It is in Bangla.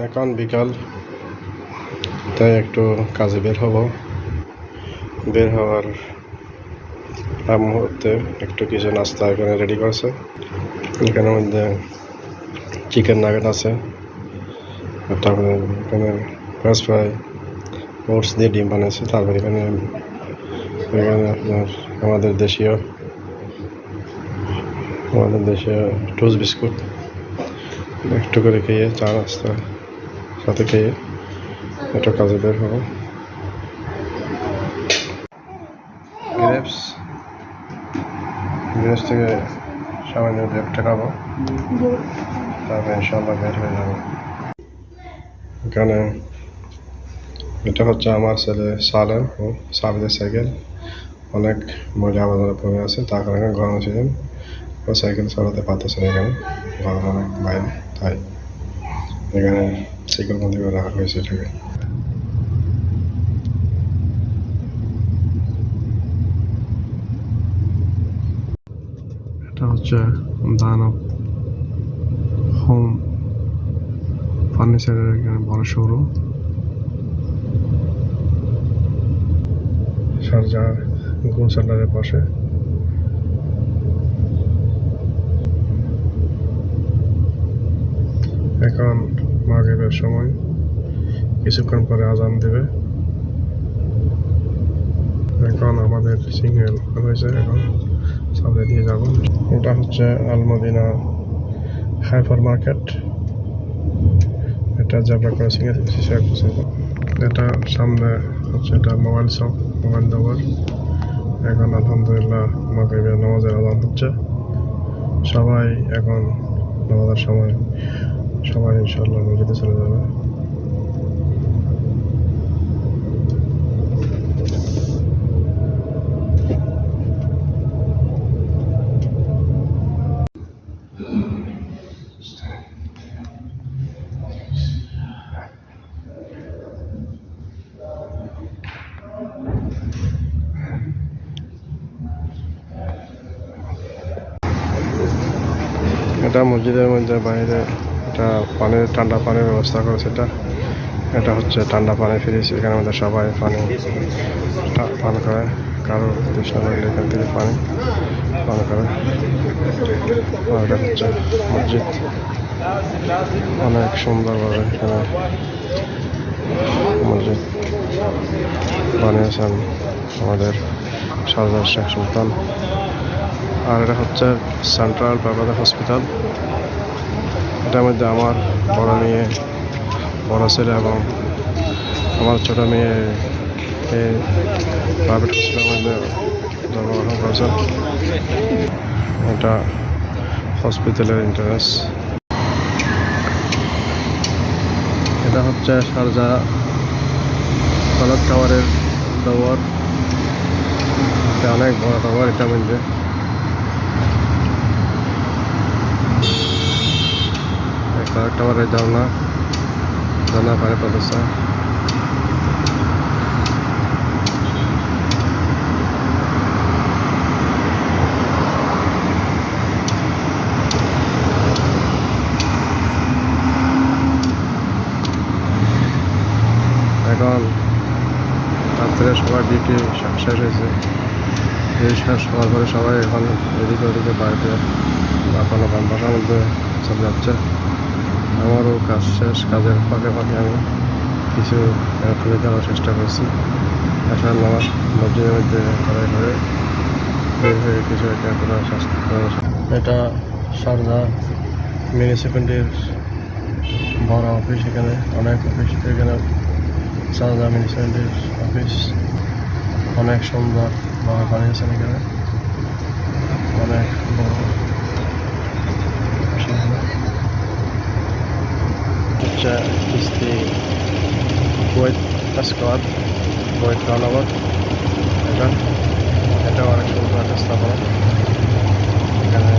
এখন বিকাল, তাই একটু কাজে বের হব। বের হওয়ার মুহূর্তে একটু কিছু নাস্তা এখানে রেডি করেছে। এখানের মধ্যে চিকেন নাগেট আছে তারপরে এখানে ফ্রেঞ্চ ফ্রাই ওটস দিয়ে ডিম বানিয়েছে। তারপরে এখানে এখানে আপনার আমাদের দেশীয় আমাদের দেশীয় টোস্ট বিস্কুট একটু করে খেয়ে চা নাস্তা। সাথে খেয়ে একটু কাজে বের হব। গ্রেপস গ্রেপস থেকে সামান্য গ্রেপটা খাব। তারপরে ইনশাল্লাহ বের হয়ে যাব। এখানে এটা হচ্ছে আমার ছেলে সালেম ও সাবিদের সাইকেল। অনেক ময়লা আবর্জনা পড়ে আছে তার কারণে গরম সিজন ও সাইকেল চালাতে পারতেছে এখানে। গরম অনেক বাইরে, তাই। এখানে বন্দি করে রাখা হয়েছে এটাকে। এটা হচ্ছে দানব হোম ফার্নিচারের এখানে বড় শোরুম। শারজার গোল সেন্টারের পাশে। এখন মাগরিবের সময় কিছুক্ষণ পরে আজান দেবে। এখন আমাদের সিঙ্গেল হয়েছে, এখন সামনে দিয়ে যাব। এটা হচ্ছে আলমদিনা হাইপার মার্কেট এটা জেব্রা ক্রসিং এর এটা সামনে হচ্ছে এটা মোবাইল শপ, মোবাইল দোকান। এখন আলহামদুলিল্লাহ মাগরিবের নামাজের আজান হচ্ছে। সবাই এখন নামাজের সময় সবাই ইনশাল্লাহ মসজিদে চলে যাবে। এটা মসজিদের মধ্যে বাইরে এটা পানির ঠান্ডা পানির ব্যবস্থা করেছে এটা এটা হচ্ছে ঠান্ডা পানি ফ্রিজ এখানের মধ্যে সবাই পানি পান করে। কারও তৃষ্ণা লাগলে এখান থেকে পানি পান করে। আর এটা হচ্ছে মসজিদ। অনেক সুন্দরভাবে এখানে মসজিদ বানিয়েছেন আমাদের সরদার শেখ সুলতান। আর এটা হচ্ছে সেন্ট্রাল বাবাদা হসপিটাল। এটার মধ্যে আমার বড় মেয়ে, বড় ছেলে এবং আমার ছোট মেয়ে প্রাইভেট হসপিটালের মধ্যে জন্মগ্রহণ করেছেন এটা হসপিটালের ইন্টারেস এটা হচ্ছে সারজা কলক টাওয়ারের টাওয়ার এটা অনেক বড় টাওয়ার এটার মধ্যে। কয়েক টাওয়ারের ঝর্ণা ঝর্ণা পানি পড়তেছে এখন রাত্রে সবার ডিউটি শেষ হয়েছে। ডিউটি শেষ হওয়ার পরে সবাই এখন এদিকে ওদিকে বাড়িতে আপন আপন বাসার মধ্যে চলে যাচ্ছে। আমারও কাজ শেষ, কাজের ফাঁকে ফাঁকে আমি কিছু তুলে দেওয়ার চেষ্টা করছি। আসার নামাজ মসজিদের মধ্যে করাই করে বের হয়ে কিছু একটা করার এটা সারদা মিউনিসিপ্যালিটির বড় অফিস এখানে, অনেক অফিস এখানে সারদা মিউনিসিপ্যালিটির অফিস। অনেক সুন্দর ভাবে বানিয়েছেন এখানে। অনেক বড় হচ্ছে কিস্তি বৈধ স্কোয়াড বৈধ রানাবাদ এটা এটা অনেক সুন্দর একটা স্থাপনা এখানে